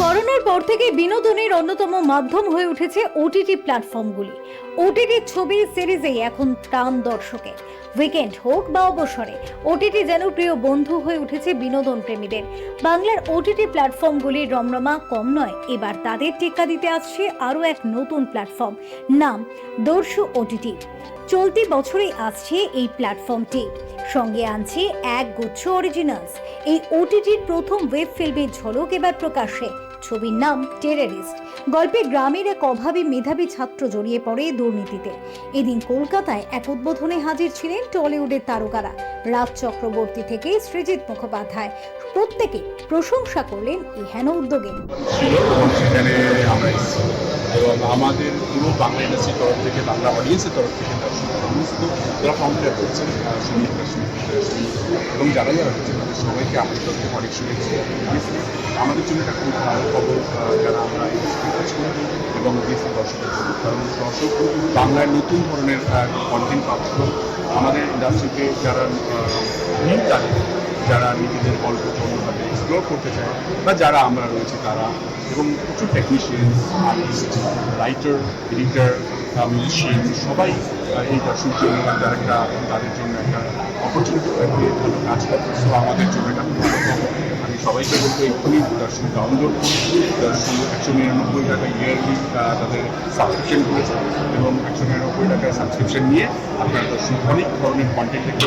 করোনার পর থেকে বিনোদনের অন্যতম মাধ্যম হয়ে উঠেছে ওটিটি প্ল্যাটফর্মগুলি। ওটিটির ছবি সিরিজে এখন টান দর্শকে উইকেন্ড হোক বা অবসরে ওটিটি যেন প্রিয় বন্ধু হয়ে উঠেছে বিনোদন প্রেমীদের। বাংলার ওটিটি প্ল্যাটফর্মগুলির রমরমা কম নয়, এবার তাদের টেক্কা দিতে আসছে আরও এক নতুন প্ল্যাটফর্ম, নাম দর্শু ওটিটি চলতি বছরেই আসছে এই প্ল্যাটফর্মটি। সঙ্গে আনছে এক গুচ্ছ অরিজিনালস এই ওটিটির প্রথম ওয়েব ফিল্মের ঝলক এবার প্রকাশে ছবির নাম টেরারিস্ট গল্পে গ্রামের এক অভাবী মেধাবী ছাত্র জড়িয়ে পড়ে দুর্নীতিতে। এদিন কলকাতায় এক উদ্বোধনে হাজির ছিলেন টলিউডের তারকারা। রাজ চক্রবর্তী থেকে সৃজিত মুখোপাধ্যায়। প্রত্যেকে প্রশংসা করলেন এই হেন উদ্যোগে। এবং আমাদের পুরো বাংলা ইন্ডাস্ট্রির তরফ থেকে, বাংলা অডিয়েন্সের তরফ থেকে সমস্ত যারা ফাউন্ডার করছেন এবং যারা যারা হচ্ছে তাদের সবাইকে থেকে অনেক শুভেচ্ছা আমাদের জন্য এটা খুব ভালো খবর যারা আমরা কাজ করি এবং অবভিয়াসলি দর্শকের জন্য কারণ দর্শক বাংলার নতুন ধরনের কন্টেন্ট পাচ্ছ আমাদের ইন্ডাস্ট্রিতে যারা নিউ যারা নিজেদের গল্প অন্যভাবে এক্সপ্লোর করতে চায়, বা যারা আমরা রয়েছি তারা, এবং প্রচুর technician artist writer editor musician সবাই এই দর্শন জন্য তার একটা, তাদের জন্য একটা অপরচুনিটি থাকবে ভালো কাজ করতে সো আমাদের জন্য খবর। আমি সবাইকে বলব, এক্ষুনি দর্শন ডাউনলোড করুন। একশো নিরানব্বই টাকা ইয়ারলি তাদের সাবস্ক্রিপশন করেছে এবং একশো নিরানব্বই টাকার সাবস্ক্রিপশন নিয়ে আপনারা দর্শন অনেক ধরনের কন্টেন্ট দেখতে